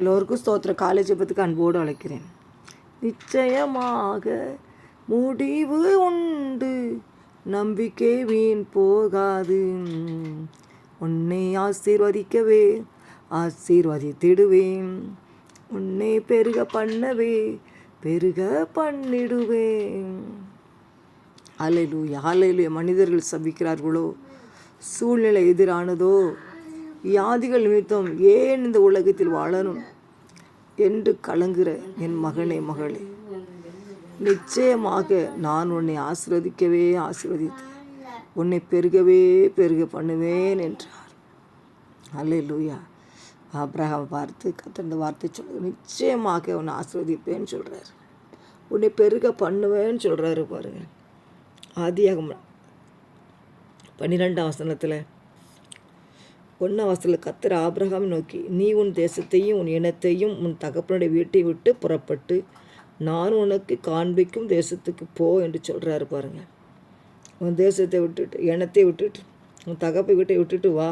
எல்லோருக்கும் ஸ்தோத்திர காலேஜ் பத்துக்கு அன்போடு அழைக்கிறேன். நிச்சயமாக முடிவு உண்டு. நம்பிக்கை வீண் போகாது. உன்னை ஆசீர்வதிக்கவே ஆசீர்வதித்திடுவேன். உன்னை பெருக பண்ணவே பெருக பண்ணிடுவேன். அலையிலூயா அலையிலூயா மனிதர்கள் சபிக்கிறார்களோ சூழ்நிலை எதிரானதோ வியாதிகள் நிமித்தம் ஏன் இந்த உலகத்தில் வாழணும்? என்று கலங்குற என் மகனே மகளே. நிச்சயமாக நான் உன்னை ஆசிர்வதிக்கவே ஆசீர்வதித்து உன்னை பெருகவே பெருக பண்ணுவேன் என்றார். அல்லேலூயா. அப்ரஹாம் பார்த்து கத்திருந்த வார்த்தை சொல்லுது. நிச்சயமாக உன்னை ஆசீர்வதிப்பேன்னு சொல்கிறார் உன்னை பெருக பண்ணுவேன்னு சொல்கிறாரு பாருங்க. ஆதியாகம் பன்னிரெண்டாம் வசனத்தில் ஒன்றாம் வசனத்தில் கத்திர ஆபிரகாம் நோக்கி நீ உன் தேசத்தையும் உன் இனத்தையும் உன் தகப்பனுடைய வீட்டை விட்டு புறப்பட்டு நான் உனக்கு காண்பிக்கும் தேசத்துக்கு போ என்று சொல்கிறாரு பாருங்க. உன் தேசத்தை விட்டுட்டு இனத்தை விட்டுட்டு உன் தகப்பை வீட்டை விட்டுட்டு வா.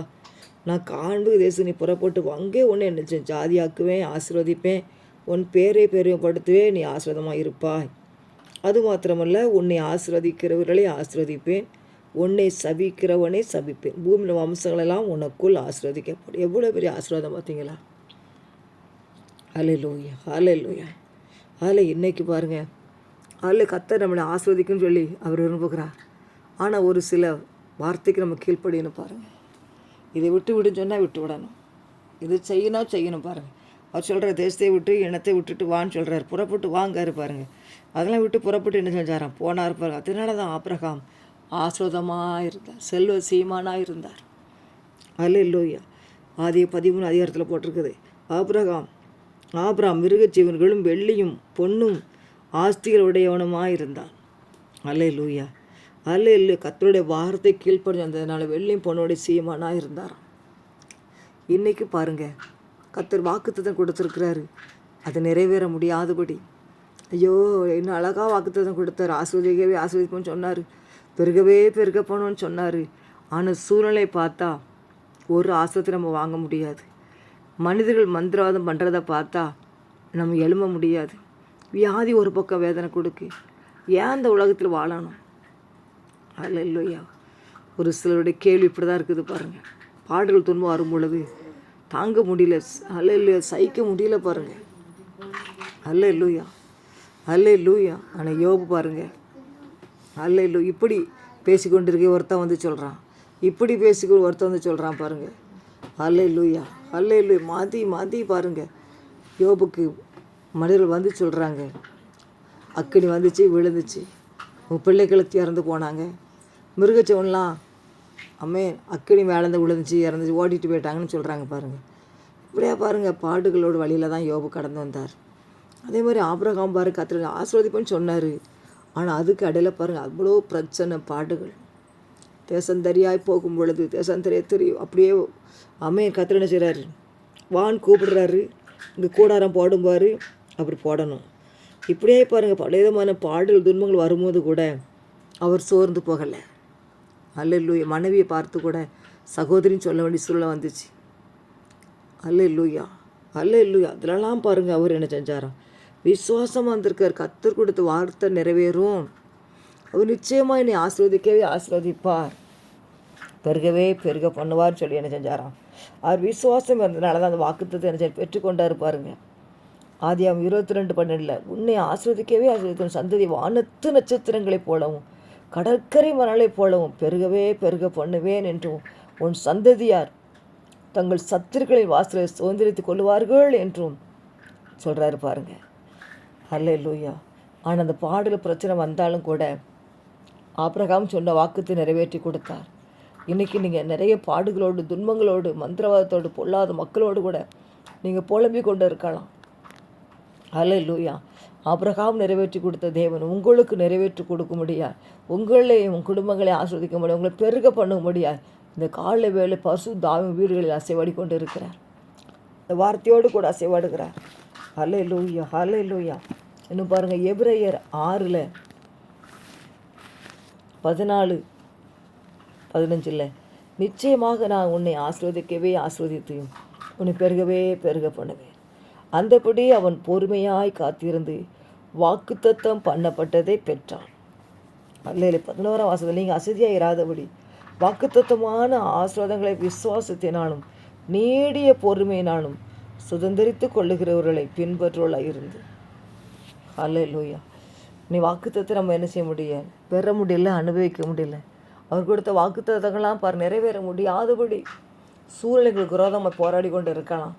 நான் காண்பு தேசம் நீ புறப்பட்டு அங்கே ஒன்று என்ன ஜாதியாக்குவேன் ஆசீர்வதிப்பேன். உன் பேரை பெருமைப்படுத்துவேன். நீ ஆசிரதமாக இருப்பாய். அது மாத்திரமல்ல உன்னை ஆசிர்வதிக்கிறவர்களை ஆசிர்வதிப்பேன். உன்னை சபிக்கிறவனை சபிப்பேன் பூமியில் வம்சங்களெல்லாம் உனக்குள் ஆசீர்வதிக்கப்படும். எவ்வளோ பெரிய ஆசீர்வாதம் பார்த்தீங்களா? அலை லோயா அலை லோயா அலை இன்னைக்கு பாருங்கள் அதில் கத்த நம்மளை ஆஸ்வதிக்குன்னு சொல்லி அவர் விரும்புகிறார். ஆனால் ஒரு சில வார்த்தைக்கு நம்ம கீழ்ப்படின்னு பாருங்கள் இதை விட்டு விடுன்னு சொன்னால் விட்டு விடணும். இது செய்யணும் செய்யணும் பாருங்கள் அவர் சொல்கிற தேசத்தை விட்டு இனத்தை விட்டுட்டு வான்னு சொல்கிறார் புறப்பட்டு வாங்காரு பாருங்கள் அதெல்லாம் விட்டு புறப்பட்டு என்ன செஞ்சாராம்? போனார் பாருங்க. அதனால தான் ஆப்ரகாம் ஆஸ்வதமாக இருந்தார் செல்வ சீமானாக இருந்தார் அல்ல இல்லோயா ஆதிய பதிமூணு அதிகாரத்தில் போட்டிருக்குது. ஆப்ரகாம் ஆப்ராம் மிருகச் ஜீவன்களும் வெள்ளியும் பொன்னும் ஆஸ்திகளுடையவனுமாக இருந்தான் அல்ல லூயா அல்ல இல்லை கத்தருடைய வாரத்தை கீழ்ப்படி வந்ததுனால வெள்ளியும் பொண்ணுடைய சீமானாக இருந்தார் இன்னைக்கு பாருங்க கத்தர் வாக்குத்தத்தம் கொடுத்துருக்கிறாரு. அது நிறைவேற முடியாதபடி. ஐயோ என்ன அழகாக வாக்குத்தத்தம் கொடுத்தார். ஆஸ்வதிக்கவே ஆஸ்வதிப்போன்னு சொன்னார். பெருகவே பெருக போகணும்னு சொன்னார். ஆனால் சூழ்நிலை பார்த்தா ஒரு ஆசத்தை நம்ம வாங்க முடியாது. மனிதர்கள் மந்திரவாதம் பண்ணுறத பார்த்தா நம்ம எழும்ப முடியாது. வியாதி ஒரு பக்கம் வேதனை கொடுக்கு. ஏன் அந்த உலகத்தில் வாழணும்? அல்ல இல்லையா ஒரு சிலருடைய கேள்வி இப்படி தான் இருக்குது பாருங்கள் பாடல்கள் துன்பம் வரும் பொழுது தாங்க முடியல. அல்ல இல்லையா சகிக்க முடியல பாருங்கள் அல்ல இல்லையா அல்ல இல்லையா ஆனால் யோபு பாருங்கள் அல்ல இல்லை இப்படி பேசிக்கொண்டிருக்க ஒருத்தன் வந்து சொல்கிறான் இப்படி பேசிக்கொண்டு ஒருத்தன் வந்து சொல்கிறான் பாருங்கள் அல்ல இல்லையா அல்ல இல்லை மாற்றி மாற்றி பாருங்கள் யோபுக்கு மனிதர்கள் வந்து சொல்கிறாங்க அக்கினி வந்துச்சு விழுந்துச்சு. உன் பிள்ளைகளுக்கு இறந்து போனாங்க. மிருகச்சவன்லாம் அம்மே அக்கினி மேலேருந்து விழுந்துச்சு இறந்துச்சு ஓடிட்டு போயிட்டாங்கன்னு சொல்கிறாங்க பாருங்கள் இப்படியா பாருங்கள் பாடுகளோட வழியில் தான் யோபு கடந்து வந்தார். அதே மாதிரி ஆபிரகாம் பாரு கத்திர ஆசிர்வதிப்பேன்னு சொன்னார். ஆனால் அதுக்கு இடையில பாருங்கள் அவ்வளோ பிரச்சனை பாடுகள். தேசந்தரியாய் போகும் பொழுது தேசந்தரிய தெரியும் அப்படியே அம்மையை கத்திர செய்கிறாரு வான் கூப்பிடுறாரு. இங்கே கூடாரம் போடும்பார். அப்படி போடணும். இப்படியே பாருங்கள் பல விதமான பாடல் துன்பங்கள் வரும்போது கூட அவர் சோர்ந்து போகலை. அல்ல மனைவியை பார்த்து கூட சகோதரின்னு சொல்ல வேண்டிய சூழ்நிலை வந்துச்சு. அல்ல இல்லையா அல்ல இல்லையா அதிலலாம் பாருங்கள் அவர் என்ன செஞ்சாராம்? விசுவாசமாக வந்திருக்கார். கத்தர் கொடுத்த வார்த்தை நிறைவேறும். அவர் நிச்சயமாக என்னை ஆசிர்வதிக்கவே ஆசிர்வதிப்பார். பெருகவே பெருக பண்ணுவார்னு சொல்லி என்ன செஞ்சாராம். அவர் விசுவாசம் இருந்ததுனால தான் அந்த வாக்குத்தத்தை என்ன செஞ்சு பெற்றுக்கொண்டாரு பாருங்க. ஆதியாம் இருபத்தி ரெண்டு பன்னெண்டில் உன்னை ஆஸ்வதிக்கவே ஆஸ்வதிக்கும் சந்ததி வானத்து நட்சத்திரங்களைப் போலவும் கடற்கரை மணலைப் போலவும் பெருகவே பெருக பண்ணுவேன் என்றும் உன் சந்ததியார் தங்கள் சத்துருக்களின் வாசலை சுதந்திரித்துக் கொள்வார்கள் என்றும் சொல்கிறாரு பாருங்கள் அல்ல லூயா ஆனால் அந்த பாடல் பிரச்சனை வந்தாலும் கூட ஆப்ரகாம் சொன்ன வாக்குத்தை நிறைவேற்றி கொடுத்தார். இன்றைக்கி நீங்கள் நிறைய பாடுகளோடு துன்பங்களோடு மந்திரவாதத்தோடு பொல்லாத மக்களோடு கூட நீங்கள் புலம்பிக் கொண்டு இருக்கலாம். அல்ல லூயா ஆப்ரகாம் நிறைவேற்றி கொடுத்த தேவன் உங்களுக்கு நிறைவேற்றி கொடுக்க முடியாது. உங்களை உன் குடும்பங்களை ஆஸ்வதிக்க முடியாது. உங்களை பெருக பண்ண முடியாது. இந்த காலை வேலை பசு தாவி வீடுகளில் அசைவாடி கொண்டு இருக்கிறார் இந்த வார்த்தையோடு கூட அசைவாடுகிறார். ஹலே லூயா ஹலே லூயா இன்னும் பாருங்கள் எப்ரையர் ஆறில் பதினாலு பதினஞ்சில் நிச்சயமாக நான் உன்னை ஆசிர்வதிக்கவே ஆஸ்வதித்து உன்னை பெருகவே பெருக பண்ணுவேன். அந்தபடி அவன் பொறுமையாய் காத்திருந்து வாக்குத்தத்தம் பண்ணப்பட்டதை பெற்றான். அல்ல பதினோராம் வாசத்தில் நீங்கள் அசதியாக இராதபடி வாக்குத்தத்தமான ஆசிர்வாதங்களை விசுவாசத்தினாலும் நீடிய பொறுமையினாலும் சுதந்திரித்து கொள்ளுகிறவர்களை பின்பற்றுவலாக இருந்து அல்ல லூயா நீ வாக்குத்தத்தை நம்ம என்ன செய்ய முடியும் பெற முடியல அனுபவிக்க முடியல. அவர் கொடுத்த வாக்குத்தத்தங்கள்லாம் பார் நிறைவேற முடியாதபடி சூழ்நிலைகளுக்கு விரோதமாக போராடி கொண்டு இருக்கலாம்.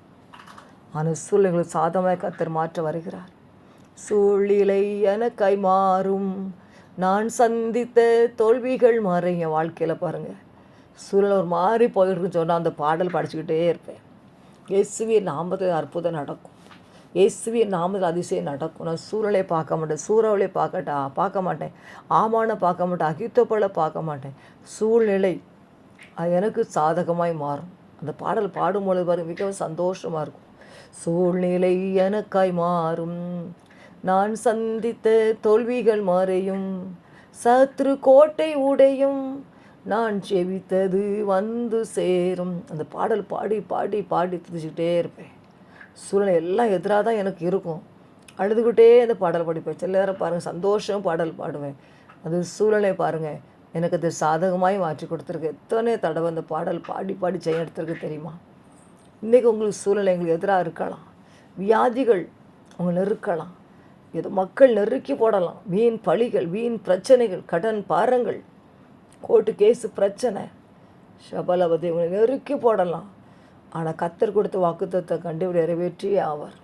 ஆனால் சூழ்நிலைகளுக்கு சாதமாக கத்தர் மாற்ற வருகிறார். சூழ்நிலை எனக்காய் மாறும். நான் சந்தித்த தோல்விகள் மாறும் என் வாழ்க்கையில் பாருங்கள் சூழல் ஒரு மாறி போயிருக்குன்னு சொன்னால் அந்த பாடல் படிச்சுக்கிட்டே இருப்பேன். இயேசுவின் நாமத்தில் அற்புதம் நடக்கும். இயேசுவின் நாமத்தில் அதிசயம் நடக்கும். நான் சூழலை பார்க்க மாட்டேன் சூறாவளியை பார்க்கட்டா பார்க்க மாட்டேன். ஆமான பார்க்க மாட்டேன் அகித்தப்பழ பார்க்க மாட்டேன். சூழ்நிலை அது எனக்கு சாதகமாய் மாறும். அந்த பாடல் பாடும்பொழுது பாருங்க மிகவும் சந்தோஷமாக இருக்கும். சூழ்நிலை எனக்காய் மாறும். நான் சந்தித்த தோல்விகள் மாறையும். சத்ரு கோட்டை உடையும். நான் செவித்தது வந்து சேரும். அந்த பாடல் பாடி பாடி பாடி துதிச்சுக்கிட்டே இருப்பேன். சூழ்நிலை எல்லாம் எதிராக தான் எனக்கு இருக்கும். அழுதுகிட்டே அந்த பாடல் படிப்பேன். சில நேரம் பாருங்கள் சந்தோஷம் பாடல் பாடுவேன். அது சூழ்நிலை பாருங்கள் எனக்கு அது சாதகமாய் மாற்றி கொடுத்துருக்கு. எத்தனை தடவை அந்த பாடல் பாடி பாடி செய்ய எடுத்திருக்கு தெரியுமா? இன்றைக்கி உங்களுக்கு சூழ்நிலை எங்களுக்கு எதிராக இருக்கலாம். வியாதிகள் உங்களை நெருக்கலாம். ஏதோ மக்கள் நெருக்கி போடலாம். வீண் பழிகள் வீண் பிரச்சனைகள் கடன் பாரங்கள் கோர்ட்டு கேஸு பிரச்சனை. சபலவதி உங்களை நெருக்கி போடலாம். ஆனால் கத்தர் கொடுத்த வாக்குத்தத்தை கண்டு நிறைவேற்றியே ஆவார்.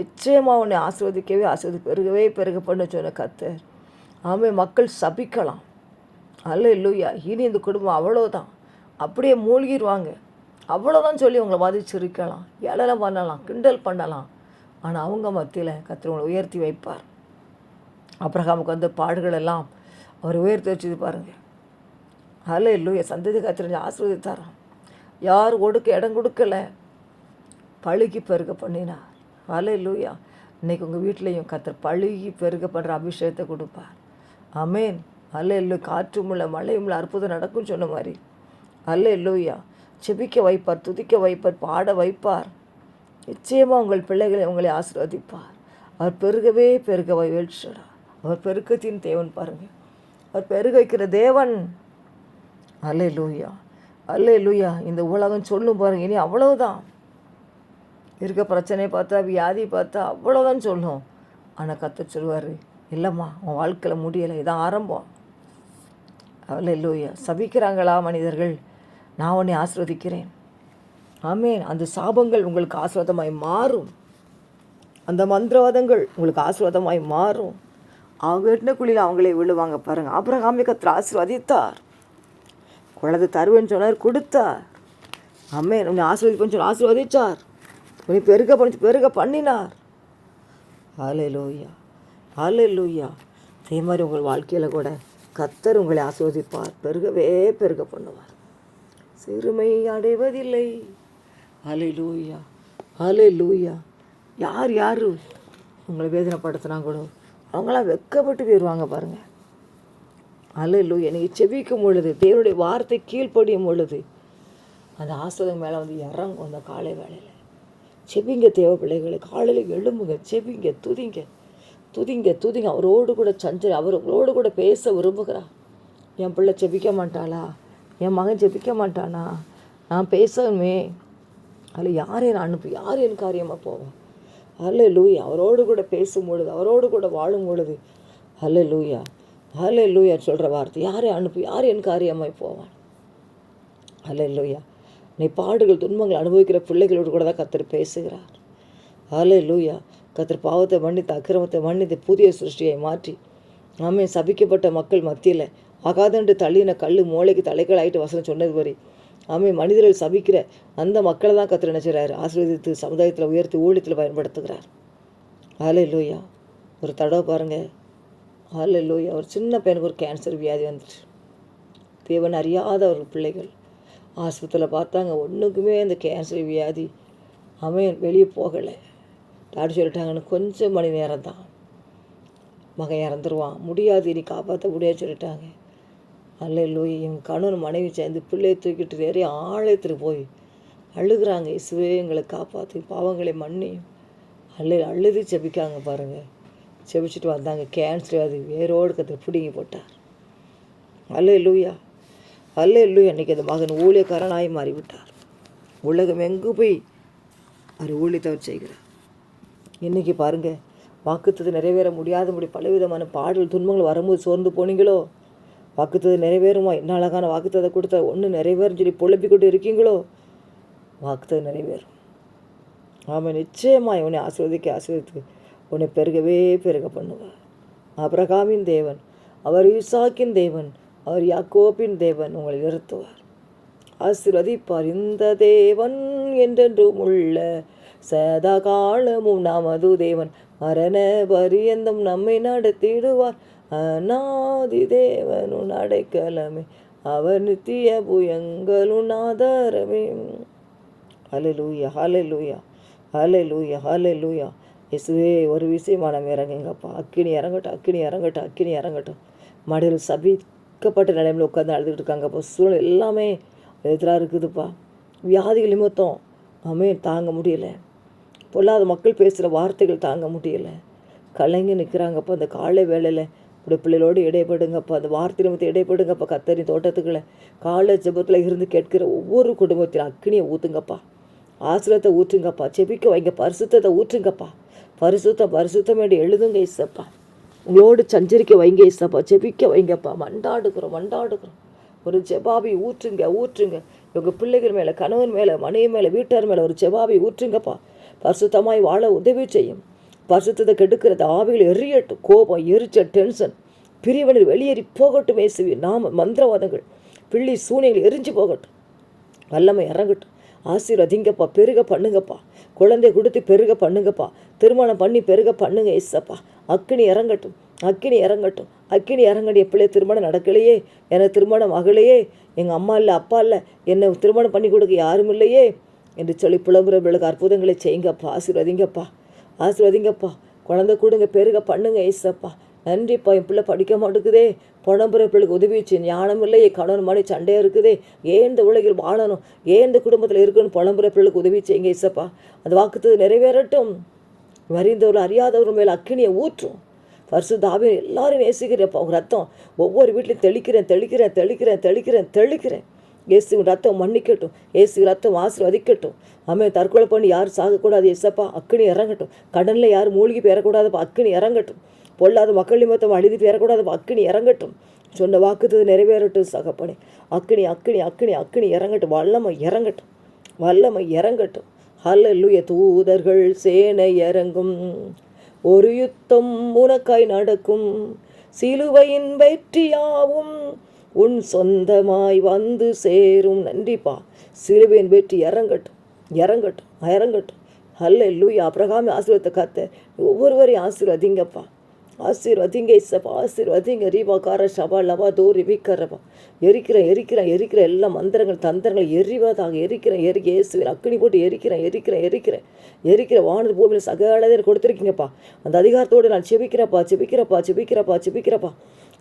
நிச்சயமாக உன்னை ஆசிர்வதிக்கவே ஆசிர்வதி பெருகவே பெருக பண்ண சொன்ன கத்தர். ஆமே மக்கள் சபிக்கலாம். அல்ல இல்லையா இனி இந்த குடும்பம் அவ்வளோதான் அப்படியே மூழ்கிடுவாங்க அவ்வளோதான் சொல்லி உங்களை பாதிச்சிருக்கலாம் ஏளனம் பண்ணலாம் கிண்டல் பண்ணலாம். ஆனால் அவங்க மத்தியில் கத்திர உங்களை உயர்த்தி வைப்பார். அப்ரஹாமுக்கு வந்த பாடுகள் எல்லாம் அவர் உயர்த்தி வச்சது பாருங்கள் அல்ல இல்லையா சந்ததி கத்திரஞ்சு ஆசிர்வதித்தாராம். யார் ஒடுக்க இடம் கொடுக்கல? பழுகி பெருக பண்ணினார். அல்ல லூயா இன்னைக்கு உங்கள் வீட்லேயும் கத்தர் பழுகி பெருக பண்ணுற அபிஷேகத்தை கொடுப்பார். அமேன் அல்ல இல்லை காற்றும் முள்ள மழையும் அற்புதம் நடக்கும்னு சொன்ன மாதிரி. அல்ல இல்லையா செபிக்க வைப்பார் துதிக்க வைப்பார் பாட வைப்பார். நிச்சயமாக உங்கள் பிள்ளைகளை உங்களை ஆசீர்வதிப்பார். அவர் பெருகவே பெருக வீழ்ச்சிடா அவர் பெருக்கத்தின் தேவன் பாருங்கள் அவர் பெருக வைக்கிற தேவன். அல்ல லூயா அல்லே லூயா இந்த உலகம் சொல்லும் பாருங்க. இனி அவ்வளோதான் இருக்க பிரச்சனையை பார்த்தா வியாதி பார்த்தா அவ்வளோதான் சொல்லும். ஆனால் கத்த சொல்லுவார் இல்லைம்மா உன் வாழ்க்கையில் முடியலை இதான் ஆரம்பம். அல்ல லூயா சபிக்கிறாங்களா மனிதர்கள்? நான் உன்னை ஆசிர்வதிக்கிறேன். ஆமேன். அந்த சாபங்கள் உங்களுக்கு ஆசிர்வாதமாய் மாறும். அந்த மந்திரவாதங்கள் உங்களுக்கு ஆசீர்வாதமாய் மாறும். அவங்க எட்டின குழியில் அவங்களே விழுவாங்க பாருங்கள் அப்புறம் கத்திர ஆசீர்வதித்தார். குழந்தை தருவேன்னு சொன்னார் கொடுத்தார். அம்மே உன்னை ஆசீர்வதிப்பேன்னு சொல்லி ஆசீர்வதிச்சார். உன்னை பெருக பண்ணி பெருக பண்ணினார். ஆலே லோய்யா ஆலே லூயா அதே மாதிரி உங்கள் வாழ்க்கையில் கூட கத்தர் உங்களை ஆசீர்வதிப்பார் பெருகவே பெருக பண்ணுவார். சிறுமை அடைவதில்லை. அலை லூயா அலை லூயா யார் யார்? உங்களை வேதனைப்படுத்தினா கூட அவங்களாம் வெக்கப்பட்டு போயிடுவாங்க பாருங்கள் அல்ல லூயா நீங்கள் செவிக்கும் பொழுது தேவனுடைய வார்த்தை கீழ்ப்படியும் பொழுது அந்த ஆசிரியர் மேலே வந்து இறங்கும் அந்த காலை வேலையில் செவிங்க தேவ பிள்ளைகளை காலையில் எழும்புங்க செவிங்க துதிங்க துதிங்க துதிங்க. அவரோடு கூட சஞ்சல் அவரோடு கூட பேச விரும்புகிறா. என் பிள்ளை செபிக்க மாட்டாளா? என் மகன் ஜெபிக்க மாட்டானா? நான் பேசணுமே அதில் யார் நான் அனுப்பு? யார் என் காரியமாக போவேன் அல்ல லூயா அவரோடு கூட பேசும் பொழுது அவரோடு கூட வாழும் பொழுது அல்ல லூயா அல்ல லூயா சொல்கிற வார்த்தை. யாரை அனுப்பி யார் என் காரியமாய் போவான்? ஹலே லூயா நீ பாடுகள் துன்பங்கள் அனுபவிக்கிற பிள்ளைகளோடு கூட தான் கத்தர் பேசுகிறார். அல்ல லூயா கத்தர் பாவத்தை மன்னித்து அக்கிரமத்தை மன்னித்து புதிய சிருஷ்டியை மாற்றி ஆமே சபிக்கப்பட்ட மக்கள் மத்தியில் ஆகாதன்று தள்ளின கல் மூளைக்கு தலைகள் ஆகிட்டு வசனம் சொன்னது வரை ஆமே மனிதர்கள் சபிக்கிற அந்த மக்களை தான் கத்திர நினைச்சுறாரு ஆசீர்வதித்து சமுதாயத்தில் உயர்த்தி ஊழியத்தில் பயன்படுத்துகிறார். ஆலை லோயா ஒரு தடவை பாருங்கள் ஆலை லோயா ஒரு சின்ன பையனுக்கு ஒரு கேன்சர் வியாதி வந்துட்டு தேவன் அறியாத ஒரு பிள்ளைகள். ஆஸ்பத்திரியில் பார்த்தாங்க ஒன்றுக்குமே அந்த கேன்சர் வியாதி அவன் வெளியே போகலை. டாக்டர் சொல்லிட்டாங்கன்னு கொஞ்சம் மணி நேரம் தான் மகன் இறந்துருவான். முடியாது இனி காப்பாற்ற முடியாது சொல்லிட்டாங்க. அல்ல லோய் என் கணவன் மனைவி சேர்ந்து பிள்ளையை தூக்கிட்டு நிறைய ஆலயத்துக்கு போய் அழுகிறாங்க. இசுவே எங்களை காப்பாற்றி பாவங்களை மன்னியும். அல்ல அழுது செபிக்காங்க பாருங்கள் செபிச்சுட்டு வந்தாங்க. கேன்சர் அது வேரோடு கற்று பிடுங்கி போட்டார் அல்ல இல்லையா அல்ல இல்லையா அன்றைக்கி அந்த மகன் ஊழியக்காரனாய் மாறிவிட்டார். உலகம் எங்கு போய் அவர் ஊழியத்தவர் செய்கிறார்? இன்றைக்கி பாருங்கள் வாக்குத்தது நிறைவேற முடியாதபடி பலவிதமான பாடல் துன்பங்கள் வரும்போது சோர்ந்து போனீங்களோ? வாக்குத்தது நிறைவேறுமா? என்ன அழகான வாக்குத்ததை கொடுத்தா ஒன்று நிறைவேறும் சொல்லி புலம்பிக் கொண்டு இருக்கீங்களோ? வாக்குத்தது நிறைவேறும். ஆமாம் நிச்சயமாக இவனை ஆசீர்வதிக்க ஆசீர்வதித்து உன்னை பெருகவே பெருக பண்ணுவார். அப்ரகாமின் தேவன் அவர் ஈசாக்கின் தேவன் அவர் யாக்கோப்பின் தேவன் உங்களை நிறுத்துவார். ஆசிர்வதிப்பார் இந்த தேவன் என்றென்றும் உள்ள சதா காலமும் நமது தேவன். மரண பரியந்தம் நம்மை நடத்திடுவார். அநாதி தேவனுன் அடைக்கலமே அவர் நித்திய புயங்களுன் ஆதாரமே. ஹalleluya ஹalleluya ஹalleluya ஹalleluya. இயேசுவே ஒரு விஷயமா இறங்குங்கப்பா. அக்கினி இறங்கட்டும் அக்கினி இறங்கட்டும் அக்கினி இறங்கட்டும். மடியில் சபிக்கப்பட்ட நிலைமையில் உட்காந்து அழுதுகிட்டு இருக்காங்கப்பா. சூழ்நிலை எல்லாமே எதிராக இருக்குதுப்பா. வியாதிகள் நிமித்தம். அமே தாங்க முடியலை. பொல்லாத மக்கள் பேசுகிற வார்த்தைகள் தாங்க முடியலை. கலைஞ நிற்கிறாங்கப்பா அந்த காலை வேலையில் இப்படி பிள்ளைகளோடு இடைப்படுங்கப்பா. அந்த வார்த்தை நிமித்தம் இடைப்படுங்கப்பா. கத்தரி தோட்டத்துக்குள்ளே காலை ஜெபத்தில் இருந்து கேட்கிற ஒவ்வொரு குடும்பத்திலும் அக்கினியை ஊற்றுங்கப்பா ஆசிரியத்தை ஊற்றுங்கப்பா. செபிக்க வைங்க. பரிசுத்தத்தை ஊற்றுங்கப்பா. பரிசுத்தம் பரிசுத்தம் என்று எழுதுங்க இசப்பா உங்களோடு சஞ்சரிக்க வைங்க இசப்பா ஜெபிக்க வைங்கப்பா மண்டாடுக்கிறோம் மண்டாடுக்கிறோம் ஒரு ஜெபாபி ஊற்றுங்க ஊற்றுங்க. உங்கள் பிள்ளைகள் மேலே கணவன் மேலே மனைவி மேலே வீட்டார் மேலே ஒரு ஜெபாபி ஊற்றுங்கப்பா பரிசுத்தமாய் வாழ உதவி செய்யும். பரிசுத்தத்தை கெடுக்கிறது ஆவிகள் எரியட்டும். கோபம் எரிச்சல் டென்ஷன் பிரிவினர் வெளியேறி போகட்டும் இயேசுவி. நாம மந்திரவாதங்கள். பிள்ளி சூனியங்கள் எரிஞ்சு போகட்டும். வல்லமை இறங்கட்டும். ஆசீர்வதிங்கப்பா பெருக பண்ணுங்கப்பா குழந்தை கொடுத்து பெருக பண்ணுங்கப்பா திருமணம் பண்ணி பெருக பண்ணுங்க ஏசப்பா. அக்கினி இறங்கட்டும் அக்கினி இறங்கட்டும் அக்கினி இறங்கடி எப்படியே திருமணம் நடக்கலையே எனக்கு திருமணம் ஆகலையே எங்கள் அம்மா இல்லை அப்பா இல்லை என்னை திருமணம் பண்ணி கொடுக்க யாரும் இல்லையே என்று சொல்லி புலம்புறவர்களுக்கு அற்புதங்களை செய்யுங்கப்பா ஆசீர்வதிங்கப்பா ஆசீர்வதிங்கப்பா. குழந்தை கொடுங்க பெருக பண்ணுங்க ஏசப்பா. நன்றிப்பா என் பிள்ளை படிக்க மாட்டேங்குதே. புலம்புற பிள்ளைக்கு உதவி வச்சு ஞானம் இல்லையே கணவன் மணி சண்டையாக இருக்குதே. ஏன் இந்த உலகில் வாழணும்? ஏன் இந்த குடும்பத்தில் இருக்கணும்? புலம்புற பிள்ளைக்கு உதவி செய்யுங்க ஏசப்பா. அந்த வாக்குத்தது நிறைவேறட்டும். வரிந்தவர் அறியாதவர் மேல் அக்கினியை ஊற்றும். பரிசுத்தாவே எல்லாரும் நேசிக்கிறப்பா உங்கள் ரத்தம் ஒவ்வொரு வீட்லையும் தெளிக்கிறேன் தெளிக்கிறேன் தெளிக்கிறேன் தெளிக்கிறேன் தெளிக்கிறேன். இயேசுவின் ரத்தம் மன்னிக்கட்டும். இயேசு ரத்தம் ஆசீர்வதிக்கட்டும். ஆமே தற்கொலை பண்ணி யாரும் சாகக்கூடாது ஏசப்பா அக்கினி இறங்கட்டும். கடனில் யாரும் மூழ்கி பெறக்கூடாதுப்பா அக்கினி இறங்கட்டும். பொல்லாத மக்கள் நிமித்தம் அழுதி பெறக்கூடாதுப்பா அக்கினி இறங்கட்டும். சொன்ன வாக்குத்தது நிறைவேறட்டும் சகப்பனே. அக்கினி அக்கினி அக்கினி அக்கினி இறங்கட்டும். வல்லமை இறங்கட்டும். வல்லமை இறங்கட்டும். ஹல்லேலூயா தூதர்கள் சேனை இறங்கும் ஒரு யுத்தம் உனக்காய் நடக்கும். சிலுவையின் வெற்றியாவும் உன் சொந்தமாய் வந்து சேரும். நன்றிப்பா. சிலுவையின் வெற்றி இறங்கட்டும் இறங்கட்டும் இறங்கட்டும். ஹல்லேலூயா அப்ரகாமி ஆசீர்வாதத்தை காத்த ஒவ்வொருவரையும் ஆசீர்வதிங்கப்பா. ஆசீர்வதிங்க இசப்பா ஆசீர்வதிங்க ரீபா கார ஷபா லபா தோரி விக்கரபா எரிக்கிறேன் எரிக்கிறேன் எரிக்கிற எல்லா மந்திரங்கள் தந்திரங்கள் எரிவதாக எரிக்கிறேன் எரி இயேசுவின் அக்கினி போட்டு எரிக்கிறேன் எரிக்கிறேன் எரிக்கிறேன் எரிக்கிற வானது பூமியில் சகலதை கொடுத்துருக்கீங்கப்பா. அந்த அதிகாரத்தோடு நான் செபிக்கிறப்பா செபிக்கிறப்பா செபிக்கிறப்பா செபிக்கிறப்பா.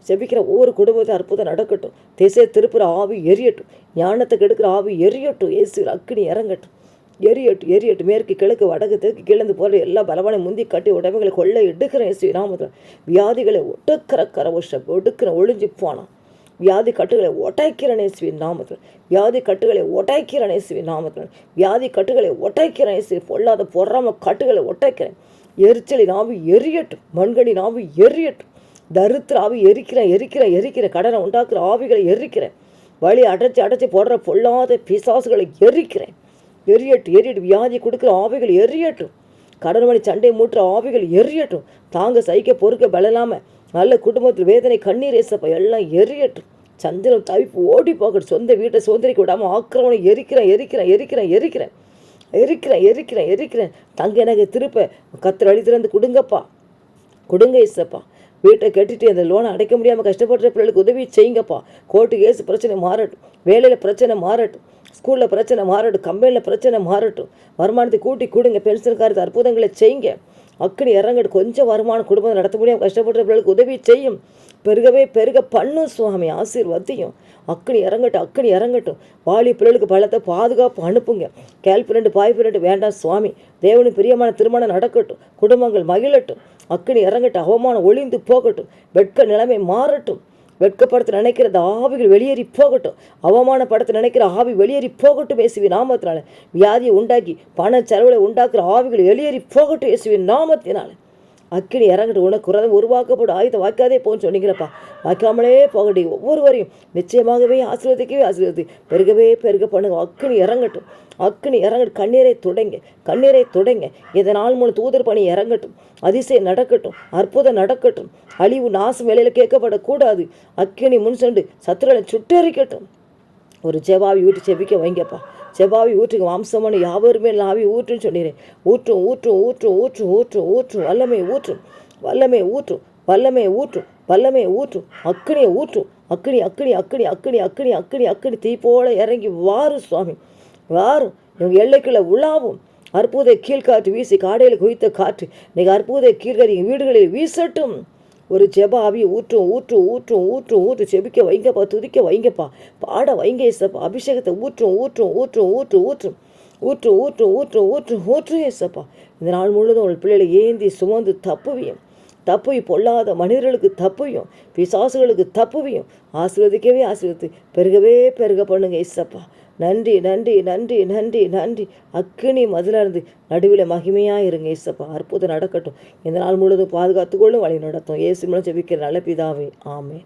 செபிக்கிற ஒவ்வொரு குடும்பத்தை அற்புதம் நடக்கட்டும். திசை திருப்புற ஆவி எரியட்டும். ஞானத்துக்கு எடுக்கிற ஆவி எரியட்டும். இயேசுவின் அக்கினி இறங்கட்டும். எரியட்டு எரியட்டு மேற்கு கிழக்கு வடக்கு தெற்கு கிழந்து போகிற எல்லா பலவானை முந்தி கட்டி உடமைகளை கொள்ள எடுக்கிறேன் இயேசு நாமத்தில் வியாதிகளை ஒட்டுக்கிற கரவஷம் ஒடுக்கிற ஒளிஞ்சு போனான் வியாதி கட்டுகளை ஒட்டாய்க்கிறேன் இயேசுவின் நாமத்தில் வியாதி கட்டுகளை ஒட்டாய்க்கிறேன் இயேசுவின் நாமத்தில் வியாதி கட்டுகளை ஒட்டாய்க்கிறேன் ஸ்ரீ பொல்லாத பொறாம கட்டுகளை ஒட்டாய்க்கிறேன் எரிச்சலின் ஆவி எரியட்டும் மண்கனின் ஆவி எரியட்டும். தரித்திர ஆவி எரிக்கிறேன் எரிக்கிறேன் எரிக்கிறேன். கடனை உண்டாக்குற ஆவிகளை எரிக்கிறேன். வழி அடைச்சி அடைச்சி போடுற பொல்லாத பிசாசுகளை எரிக்கிறேன். எரியட்டும் எரியட்டும். வியாதி கொடுக்குற ஆவிகள் எரியட்டும். கடன்மணி சண்டை மூட்டுற ஆவிகள் எரியட்டும். தாங்க சைக்க பொறுக்க பலலாமல் நல்ல குடும்பத்தில் வேதனை கண்ணீர் ஏசப்ப எல்லாம் எரியட்டும். சந்திரன் தவிப்பு ஓடி போகட்டும். சொந்த வீட்டை சுதந்திரிக்க விடாமல் ஆக்கிரமணம் எரிக்கிறேன் எரிக்கிறேன் எரிக்கிறேன் எரிக்கிறேன். எரிக்கிறேன் எரிக்கிறேன் எரிக்கிறேன். தங்க எனக்கு திருப்ப கத்திர அழி திறந்து கொடுங்கப்பா. கொடுங்க இசப்பா வீட்டை கட்டிட்டு அந்த லோனை அடைக்க முடியாமல் கஷ்டப்படுற பிள்ளைகளுக்கு உதவி செய்யுங்கப்பா. கோர்ட்டு கேஸ் பிரச்சனை மாறட்டும். வேலையில் பிரச்சனை மாறட்டும். ஸ்கூலில் பிரச்சனை மாறட்டும் கம்பெனியில் பிரச்சனை மாறட்டும். வருமானத்தை கூட்டி கூடுங்க பென்ஷன்காரத்து அற்புதங்களை செய்யுங்க. அக்கடி இறங்கட்டு கொஞ்சம் வருமானம் குடும்பம் நடத்த முடியாமல் கஷ்டப்படுற பிள்ளைகளுக்கு உதவி செய்யும். பெருகவே பெருக பண்ணும் சுவாமி ஆசீர்வாதியும். அக்கனி இறங்கட்டும் அக்கனி இறங்கட்டும். வாலி பிள்ளைகளுக்கு பலத்தை பாதுகாப்பு அனுப்புங்க. கேல்பிரண்டு பாய் பிறண்டு வேண்டாம் சுவாமி. தேவனு பிரியமான திருமணம் நடக்கட்டும் குடும்பங்கள் மகிழட்டும். அக்கனி இறங்கட்டும் அவமானம் ஒளிந்து போகட்டும். வெட்க நிலைமை மாறட்டும். வெட்கப்படுத்த நினைக்கிற அந்த ஆவிகள் வெளியேறி போகட்டும். அவமானப்படுத்த நினைக்கிற ஆவி வெளியேறி போகட்டும் இயேசுவின் நாமத்தினால. வியாதியை உண்டாக்கி பண செலவுகளை உண்டாக்குற ஆவிகள் வெளியேறி போகட்டும் இயேசுவின் நாமத்தினால. அக்கினி இறங்கட்டு உனக்கு குரதம் உருவாக்கப்படும் ஆயுதம் வாய்க்காதே போன்னு சொன்னீங்களப்பா. வாய்க்காமலே போகடி ஒவ்வொருவரையும் நிச்சயமாகவே ஆசீர்வதிக்கவே ஆசீர்வதி. பெருகவே பெருக பண்ணுங்க. அக்கினி இறங்கட்டும். அக்கினி இறங்கட்டும். கண்ணீரை தொடங்க கண்ணீரை தொடங்க. இதனால் மூணு தூதர் பணி இறங்கட்டும். அதிசயம் நடக்கட்டும். அற்புதம் நடக்கட்டும். அழிவு நாசம் வேலையில் கேட்கப்படக்கூடாது. அக்கினி முன் சென்று சத்துருளை சுட்டரிக்கட்டும். ஒரு ஜெபாவி வீட்டு செபிக்க வைங்கப்பா. ஜெபாவி ஊற்றுங்க வம்சமான யாவருமே ஆவி ஊற்றுன்னு சொன்னீரேன் ஊற்றும் ஊற்றும் ஊற்றும் ஊற்றும் ஊற்றும் ஊற்றும். வல்லமை ஊற்றும் வல்லமை ஊற்றும் வல்லமை ஊற்றும் வல்லமை ஊற்றும். அக்கினியை ஊற்றும். அக்கினி அக்கினி அக்கினி அக்கினி அக்கினி அக்கினி அக்கினி தீ போல இறங்கி வாரும் சுவாமி. வாரும் இவங்க எல்லைக்குள்ளே உலாவும். அற்புத கீழ்காற்று வீசி காடையில் குவித்த காற்று. இன்றைக்கி அற்புத கீழ்காற்று வீடுகளில் வீசட்டும். ஒரு ஜெப ஆவி ஊற்றும் ஊற்றும் ஊற்றும் ஊற்றும் ஊற்று செபிக்க வைங்கப்பா துதிக்க வைங்கப்பா. பாட வைங்க ஏசப்பா அபிஷேகத்தை ஊற்றும் ஊற்றும் ஊற்றும் ஊற்றும் ஊற்றும். ஊற்று ஊற்று ஊற்று ஊற்று ஊற்று ஏசப்பா இந்த நாள் முழுவதும் உங்கள் பிள்ளைகளை ஏந்தி சுமந்து தப்புவியும். தப்புவி பொல்லாத மனிதர்களுக்கு தப்புவியும். பிசாசுகளுக்கு தப்புவியும். ஆசீர்வதிக்கவே ஆசீர்வதி. பெருகவே பெருக பண்ணுங்க ஏசப்பா நன்றி நன்றி நன்றி நன்றி நன்றி. அக்கினி மதில இருந்து நடுவில் மகிமையாக இருங்க ஏசப்பா. அற்புதம் நடக்கட்டும். இந்த நாள் முழுவதும் பாதுகாத்துக்கொள்ளும் வழி நடத்தும். ஏசு மூலம் ஜெபிக்கிற நல்ல பிதாவே. ஆமென்.